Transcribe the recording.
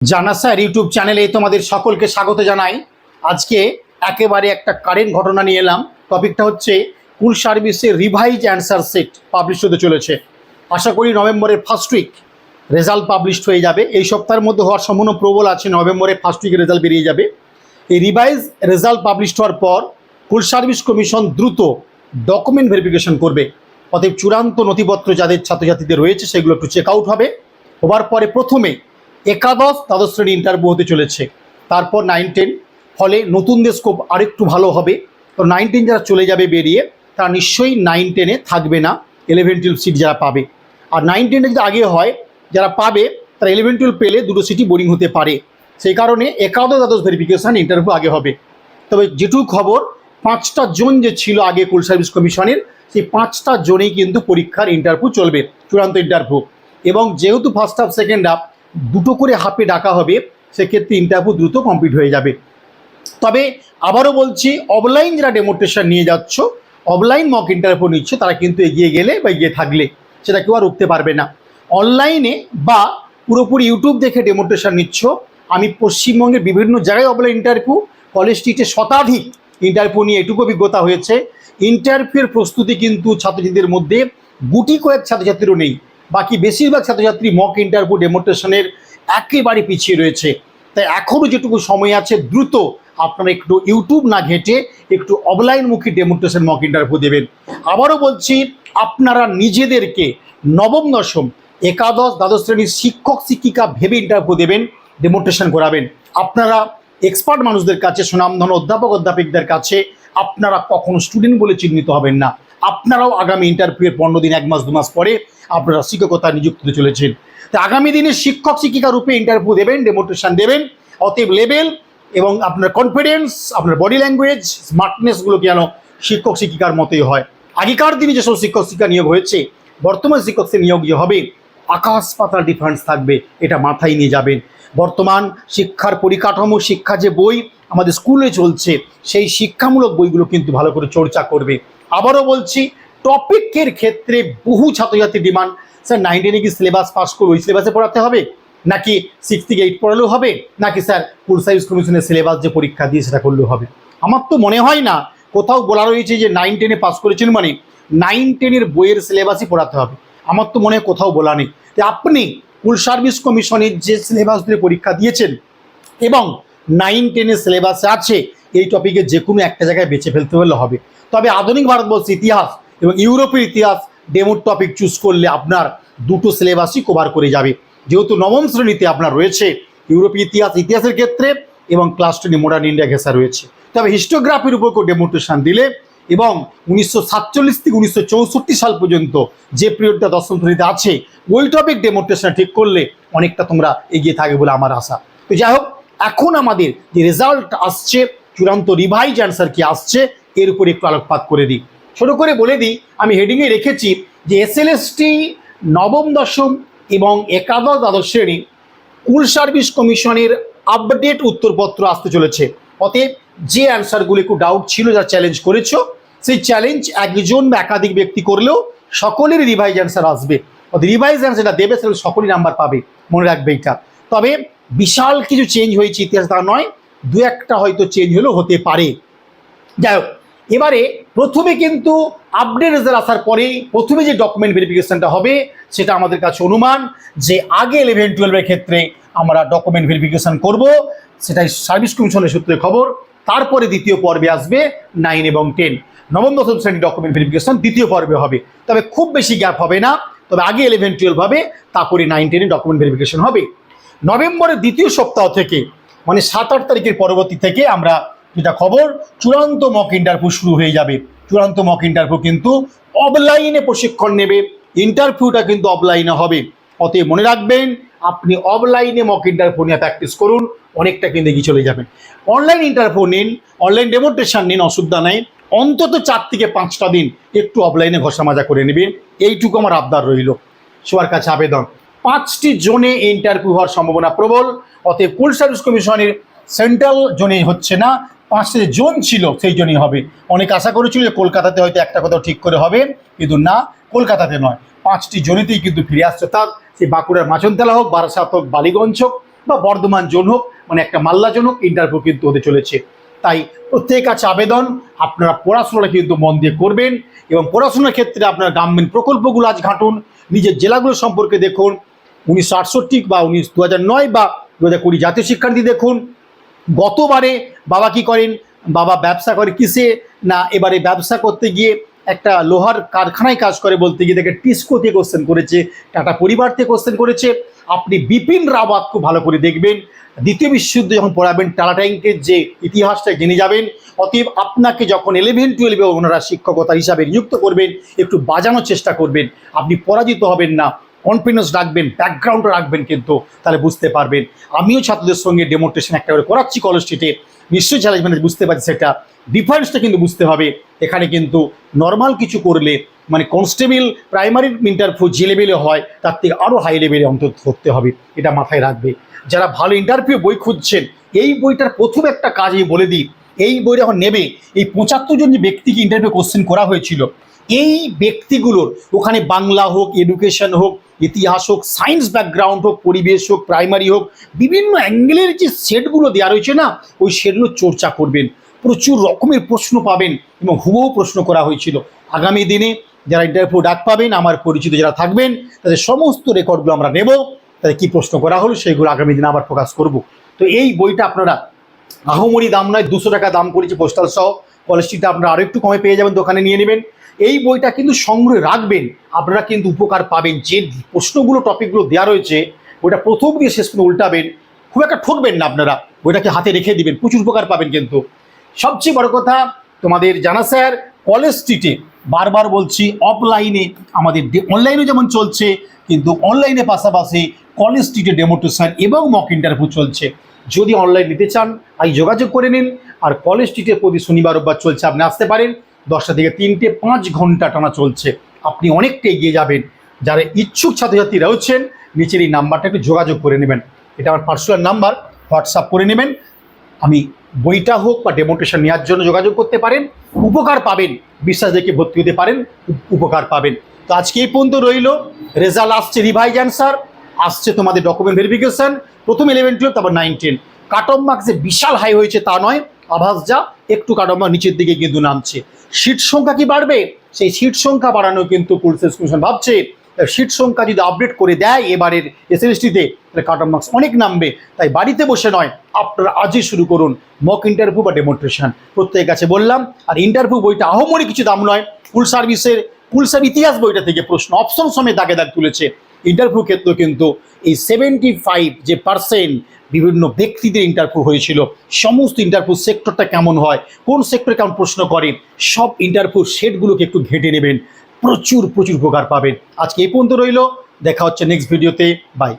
জানা sir YouTube চ্যানেলে তোমাদের সকলকে স্বাগত জানাই। আজকে একেবারে একটা কারেন্ট ঘটনা নিয়ে এলাম। টপিকটা হচ্ছে কুল সার্ভিসের রিভাইজ অ্যান্সার সেট পাবলিশ হতে চলেছে। আশা করি নভেম্বরের ফার্স্ট উইক রেজাল্ট পাবলিশড হয়ে যাবে। এই সপ্তাহের মধ্যে হওয়ার সম্পূর্ণ প্রবল আছে। নভেম্বরের ফার্স্ট উইকে রেজাল্ট বেরিয়ে যাবে। এই রিভাইজ রেজাল্ট পাবলিশড হওয়ার পর কুল সার্ভিস কমিশন দ্রুত ডকুমেন্ট ভেরিফিকেশন করবে। অতএব চূড়ান্ত নথিপত্র যাদের ছাত্রছাত্রীদের রয়েছে, সেগুলো একটু চেক আউট হবে। হবার পরে প্রথমে একাদশ দ্বাদশ শ্রেণি ইন্টারভিউ হতে চলেছে। তারপর নাইন টেন ফলে নতুনদের স্কোপ আরেকটু ভালো হবে। তো নাইন টেন যারা চলে যাবে বেরিয়ে, তারা নিশ্চয়ই নাইন টেনে থাকবে না। ইলেভেন টুয়েলভ সিট যারা পাবে। আর নাইন টেনে যদি আগে হয়, যারা পাবে, তারা ইলেভেন টুয়েলভ পেলে দুটো সিটি বোরিং হতে পারে। সেই কারণে একাদশ দ্বাদশ ভেরিফিকেশান ইন্টারভিউ আগে হবে। তবে যেটুকু খবর, পাঁচটা জোন যে ছিল আগে কুল সার্ভিস কমিশনের, সেই পাঁচটা জোনেই কিন্তু পরীক্ষার ইন্টারভিউ চলবে, চূড়ান্ত ইন্টারভিউ এবং যেহেতু ফার্স্ট হাফ সেকেন্ড হাফ দুটো করে হাফে ডাকা হবে, সেক্ষেত্রে ইন্টারভিউ দ্রুত কমপ্লিট হয়ে যাবে। তবে আবারও বলছি অফলাইন যারা ডেমোট্রেশন নিয়ে যাচ্ছ অফলাইন মক ইন্টারভিউ নিচ্ছে, তারা কিন্তু এগিয়ে গেলে বা এগিয়ে থাকলে সেটা কেউ আর উঠতে পারবে না। অনলাইনে বা পুরোপুরি ইউটিউব দেখে ডেমোট্রেশন নিচ্ছ, আমি পশ্চিমবঙ্গের বিভিন্ন জায়গায় অফলাইন ইন্টারভিউ কলেজ স্ট্রিটে শতাধিক ইন্টারভিউ নিয়ে এটুকু অভিজ্ঞতা হয়েছে। ইন্টারভিউয়ের প্রস্তুতি কিন্তু ছাত্রছাত্রীদের মধ্যে গুটি কয়েক ছাত্রছাত্রীরও নেই। বাকি বেশিরভাগ ছাত্রছাত্রী মক ইন্টারভিউ ডেমোট্রেশনের একেবারে পিছিয়ে রয়েছে। তাই এখনও যেটুকু সময় আছে, দ্রুত আপনারা একটু ইউটিউব না ঘেঁটে একটু অফলাইনমুখী ডেমোট্রেশন মক ইন্টারভিউ দেবেন। আবারও বলছি, আপনারা নিজেদেরকে নবম, দশম, একাদশ, দ্বাদশ শ্রেণির শিক্ষক, শিক্ষিকা ভেবে ইন্টারভিউ দেবেন ডেমোট্রেশন করাবেন। আপনারা এক্সপার্ট মানুষদের কাছে সুনামধন অধ্যাপক, অধ্যাপিকদের কাছে আপনারা কখনো স্টুডেন্ট বলে চিহ্নিত হবেন না। আপনারাও আগামী ইন্টারভিউয়ের পনেরো দিন, এক মাস, দু মাস পরে আপনারা শিক্ষকতা নিযুক্ত হতে চলেছেন। তো আগামী দিনে শিক্ষক শিক্ষিকা রূপে ইন্টারভিউ দেবেন ডেমোট্রেশন দেবেন, অতএব লেভেল এবং আপনার কনফিডেন্স আপনার বডি ল্যাঙ্গুয়েজ স্মার্টনেসগুলো যেন শিক্ষক শিক্ষিকার মতোই হয়। আগেকার দিনে যেসব শিক্ষক শিক্ষা নিয়োগ হয়েছে, বর্তমান শিক্ষকদের নিয়োগ যে হবে, আকাশ পাতাল ডিফারেন্স থাকবে, এটা মাথায় নিয়ে যাবেন। বর্তমান শিক্ষার পরিকাঠামো, শিক্ষা যে বই আমাদের স্কুলে চলছে, সেই শিক্ষামূলক বইগুলো কিন্তু ভালো করে চর্চা করবে। আবারও বলছি, টপিকের ক্ষেত্রে বহু ছাত্রছাত্রী ডিমান্ড। স্যার নাইন টেনে কি সিলেবাস পাস করে ওই সিলেবাসে পড়াতে হবে? নাকি সিক্স থেকে এইট পড়ালেও হবে? নাকি স্যার ফুল সাইজ কমিশনের সিলেবাস যে পরীক্ষা দিয়ে সেটা করলেও হবে? আমার তো মনে হয় না, কোথাও বলা রয়েছে যে নাইন টেনে পাস করেছেন মানে নাইন টেনের বইয়ের সিলেবাসই পড়াতে হবে। আমার তো মনে হয় কোথাও বলা নেই। যে আপনি ফুল সার্ভিস কমিশনের যে সিলেবাস দিয়ে পরীক্ষা দিয়েছেন এবং নাইন টেনের সিলেবাসে আছে এই টপিকে যে কোনো একটা জায়গায় বেছে ফেলতে হলে হবে। তবে আধুনিক ভারতবর্ষের ইতিহাস এবং ইউরোপের ইতিহাস ডেমোর টপিক চুজ করলে আপনার দুটো সিলেবাসই কভার করে যাবে। যেহেতু নবম শ্রেণীতে আপনার রয়েছে ইউরোপীয় ইতিহাস, ইতিহাসের ক্ষেত্রে এবং ক্লাস টেনে মডার্ন ইন্ডিয়া ঘেঁষা রয়েছে। তবে হিস্টোগ্রাফির উপর কেউ ডেমোট্রেশন দিলে এবং উনিশশো সাতচল্লিশ থেকে উনিশশো চৌষট্টি সাল পর্যন্ত যে পিরিয়ডটা দশম শ্রেণীতে আছে, ওই টপিক ডেমোট্রেশন ঠিক করলে অনেকটা তোমরা এগিয়ে থাকবে বলে আমার আশা। তো যাই হোক, এখন আমাদের যে রেজাল্ট আসছে চূড়ান্ত রিভাইজ অ্যান্সার কি আসছে, এর উপর একটু আলোকপাত করে দিই। ছোটো করে বলে দিই, আমি হেডিংয়ে রেখেছি যে এসএলএসটি নবম, দশম এবং একাদশ দ্বাদশ শ্রেণি কুল সার্ভিস কমিশনের আপডেট উত্তরপত্র আসতে চলেছে। অতএব যে অ্যান্সারগুলো একটু ডাউট ছিল যা চ্যালেঞ্জ করেছ, সেই চ্যালেঞ্জ একজন বা একাধিক ব্যক্তি করলেও সকলেরই রিভাইজ অ্যান্সার আসবে। রিভাইজ অ্যান্সারটা দেবে, সেটা সকলেই নাম্বার পাবে। মনে রাখবে এটা। তবে বিশাল কিছু চেঞ্জ হয়েছে ইতিহাস তা নয় দু একটা হয়তো চেঞ্জ হলেও হতে পারে। যাই হোক, এবারে প্রথমে কিন্তু আপডেট রেজাল্ট আসার পরেই প্রথমে যে ডকুমেন্ট ভেরিফিকেশনটা হবে, সেটা আমাদের কাছে অনুমান যে আগে ইলেভেন টুয়েলভের ক্ষেত্রে আমরা ডকুমেন্ট ভেরিফিকেশন করব, সেটাই সার্ভিস কমিশনের সূত্রে খবর। তারপরে দ্বিতীয় পর্বে আসবে নাইন এবং টেন নবম, দশম শ্রেণির ডকুমেন্ট ভেরিফিকেশন দ্বিতীয় পর্বে হবে। তবে খুব বেশি গ্যাপ হবে না, তবে আগে ইলেভেন টুয়েলভ হবে, তারপরে নাইন টেনে ডকুমেন্ট ভেরিফিকেশন হবে। নভেম্বরের দ্বিতীয় সপ্তাহ থেকে মানে সাত আট তারিখের পরবর্তী থেকে আমরা যেটা খবর, চূড়ান্ত মক ইন্টারভিউ শুরু হয়ে যাবে। চূড়ান্ত মক ইন্টারভিউ কিন্তু অফলাইনে প্রশিক্ষণ নেবে। ইন্টারভিউটা কিন্তু অফলাইনে হবে। অতএব মনে রাখবেন, আপনি অফলাইনে মক ইন্টারভিউ নিয়ে প্র্যাকটিস করুন, অনেকটা কিন্তু এগিয়ে চলে যাবেন অনলাইন ইন্টারভিউ নিন অনলাইন ডেমোন্ট্রেশন নিন, অসুবিধা নাই। অন্তত চার থেকে পাঁচটা দিন একটু অফলাইনে ঘষা মাজা করে নেবেন। এইটুকু আমার আবদার রইল। সবার কাছে আবেদন। পাঁচটি জোনে ইন্টারভিউ হওয়ার সম্ভাবনা প্রবল। অতএব কুল সার্ভিস কমিশনের সেন্ট্রাল জোনে হচ্ছে না, পাঁচটা জোন ছিল সেই জোনই হবে। অনেক আশা করেছিল যে কলকাতাতে হয়তো একটা কোথাও ঠিক করে হবে, কিন্তু না, কলকাতাতে নয়। পাঁচটি জোনেতেই কিন্তু ফিরে আসছে তার। সেই বাঁকুড়ার মাচনতলা হোক, বারাসাত হোক, বালিগঞ্জ হোক, বা বর্ধমান জোন হোক মানে একটা মাল্লা জোন হোক ইন্টারভিউ কিন্তু হতে চলেছে। তাই প্রত্যেক কাছে আবেদন, আপনারা পড়াশোনাটা কিন্তু মন দিয়ে করবেন এবং পড়াশোনার ক্ষেত্রে আপনার গ্রামীণ প্রকল্পগুলো আজ ঘাঁটুন, নিজের জেলাগুলো সম্পর্কে দেখুন উনিশশো আটষট্টি বা উনিশ দু নয় বা দু হাজার কুড়ি জাতীয় শিক্ষানীতি দেখুন, গতবারে বাবা কি করেন? বাবা ব্যবসা করে কিসে? না, এবারে ব্যবসা করতে গিয়ে একটা লোহার কারখানায় কাজ করে বলতে গিয়ে দেখে টিস্কো থেকে কোশ্চেন করেছে, টাটা পরিবার থেকে কোশ্চেন করেছে। আপনি বিপিন রাওয়াত খুব ভালো করে দেখবেন, দ্বিতীয় বিশ্বযুদ্ধ যখন পড়াবেন, টাটা ট্যাঙ্কের যে ইতিহাসটা জেনে যাবেন, অতএব আপনাকে যখন ইলেভেন টুয়েলভে ওনারা শিক্ষকতা হিসাবে নিযুক্ত করবেন, একটু বাজানোর চেষ্টা করবেন। আপনি পরাজিত হবেন না। কনফিডেন্স রাখবেন ব্যাকগ্রাউন্ড রাখবেন কিন্তু, তাহলে বুঝতে পারবেন। আমিও ছাত্রদের সঙ্গে ডেমোস্ট্রেশন একটা করে করাচ্ছি কলেজ স্ট্রিটে নিশ্চয়ই চ্যালেঞ্জ বুঝতে পারছি সেটা ডিফারেন্সটা কিন্তু বুঝতে হবে। এখানে কিন্তু নর্মাল কিছু করলে মানে কনস্টেবল প্রাইমারি ইন্টারভিউ যে লেভেলে হয়, তার থেকে আরও হাই লেভেলে অন্তত ধরতে হবে। এটা মাথায় রাখবে। যারা ভালো ইন্টারভিউ বই খুঁজছেন, এই বইটার প্রথম একটা কাজ বলে দিই। এই বই যখন নেবে, এই পঁচাত্তর জন যে ব্যক্তিকে ইন্টারভিউ কোশ্চেন করা হয়েছিল এই ব্যক্তিগুলোর, ওখানে বাংলা হোক এডুকেশন হোক, ইতিহাস হোক সায়েন্স ব্যাকগ্রাউন্ড হোক, পরিবেশ হোক প্রাইমারি হোক, বিভিন্ন অ্যাঙ্গেলের যে সেটগুলো দেওয়া রয়েছে না, ওই সেটগুলো চর্চা করবেন। প্রচুর রকমের প্রশ্ন পাবেন এবং হুবহু প্রশ্ন করা হয়েছিল। আগামী দিনে যারা ইন্টারভিউ ডাক পাবেন, আমার পরিচিত যারা থাকবেন, তাদের সমস্ত রেকর্ডগুলো আমরা নেব। তাদের কী প্রশ্ন করা হলো সেইগুলো আগামী দিনে আবার প্রকাশ করব। তো এই বইটা আপনারা আহমরি দাম নয়, দুশো টাকা দাম করেছে পোস্টাল সহ। পলিসিটা আপনারা আরও একটু কমে পেয়ে যাবেন, দোকানে নিয়ে নেবেন। এই বইটা কিন্তু সংগ্রহে রাখবেন। আপনারা কিন্তু উপকার পাবেন। যে প্রশ্নগুলো, টপিকগুলো দেওয়া রয়েছে ওইটা প্রথম দিয়ে শেষ পর্যন্ত উল্টাবেন। খুব একটা ঠকবেন না আপনারা। বইটাকে হাতে রেখে দিবেন। প্রচুর উপকার পাবেন কিন্তু। সবচেয়ে বড় কথা, তোমাদের জানা স্যার, কলেজ স্ট্রিটে বারবার বলছি অফলাইনে আমাদের অনলাইনে যেমন চলছে, কিন্তু অনলাইনে পাশাপাশি কলেজ স্ট্রিটে ডেমোটেশন এবং মক ইন্টারভিউ চলছে। যদি অনলাইন নিতে চান আজ যোগাযোগ করে নিন। আর কলেজ স্ট্রিটে প্রতি শনিবার, রোববার চলছে। আপনি আসতে পারেন। দশটা থেকে তিনটে পাঁচ ঘণ্টা টানা চলছে। আপনি অনেকটা এগিয়ে যাবেন। যারা ইচ্ছুক ছাত্রছাত্রী রয়েছেন, নিচের এই নাম্বারটা একটু যোগাযোগ করে নেবেন। এটা আমার পার্সোনাল নাম্বার হোয়াটসঅ্যাপ করে নেবেন। আমি বইটা হোক বা ডেমোটেশন নেওয়ার জন্য যোগাযোগ করতে পারেন। উপকার পাবেন, বিশ্বাস দেখে ভর্তি হতে পারেন উপ- উপকার পাবেন। তো আজকে এই পর্যন্ত রইল। রেজাল্ট আসছে রিভাইজ অ্যান্সার, আসছে তোমাদের ডকুমেন্ট ভেরিফিকেশন প্রথম ইলেভেন টুয়েলভ তারপর nine ten cut off marks যে বিশাল হাই হয়েছে তা নয়। আভাস যা একটু মার্ক নিচের দিকে কিন্তু নামছে। সিট সংখ্যা কি বাড়বে? সেই সিট সংখ্যা বাড়ানো কিন্তু পুলিশ কমিশন ভাবছে। সিট সংখ্যা যদি আপডেট করে দেয়, এবারের এসএলএসটিতে তাহলে কাট অফ মার্কস অনেক নামবে। তাই বাড়িতে বসে নয়, আপনারা আজই শুরু করুন মক ইন্টারভিউ বা ডেমনস্ট্রেশন প্রত্যেকের কাছে বললাম, আর ইন্টারভিউ বইটা আহমরি কিছু দাম নয় ফুল সার্ভিসের ফুল সার্ভ ইতিহাস বইটা থেকে প্রশ্ন অপশন সমেত দাগে দাগ তুলেছে। ইন্টারভিউ ক্ষেত্রে কিন্তু এই সেভেন্টি ফাইভ যে পার্সেন্ট বিভিন্ন ব্যক্তিদের ইন্টারভিউ হয়েছিল, সমস্ত ইন্টারভিউ সেক্টরটা কেমন হয়, কোন সেক্টরে কেমন প্রশ্ন করে সব ইন্টারভিউ সেটগুলোকে একটু ঘেঁটে নেবেন, প্রচুর প্রচুর উপকার পাবেন। আজকে এই পর্যন্ত রইল, দেখা হচ্ছে নেক্সট ভিডিওতে বাই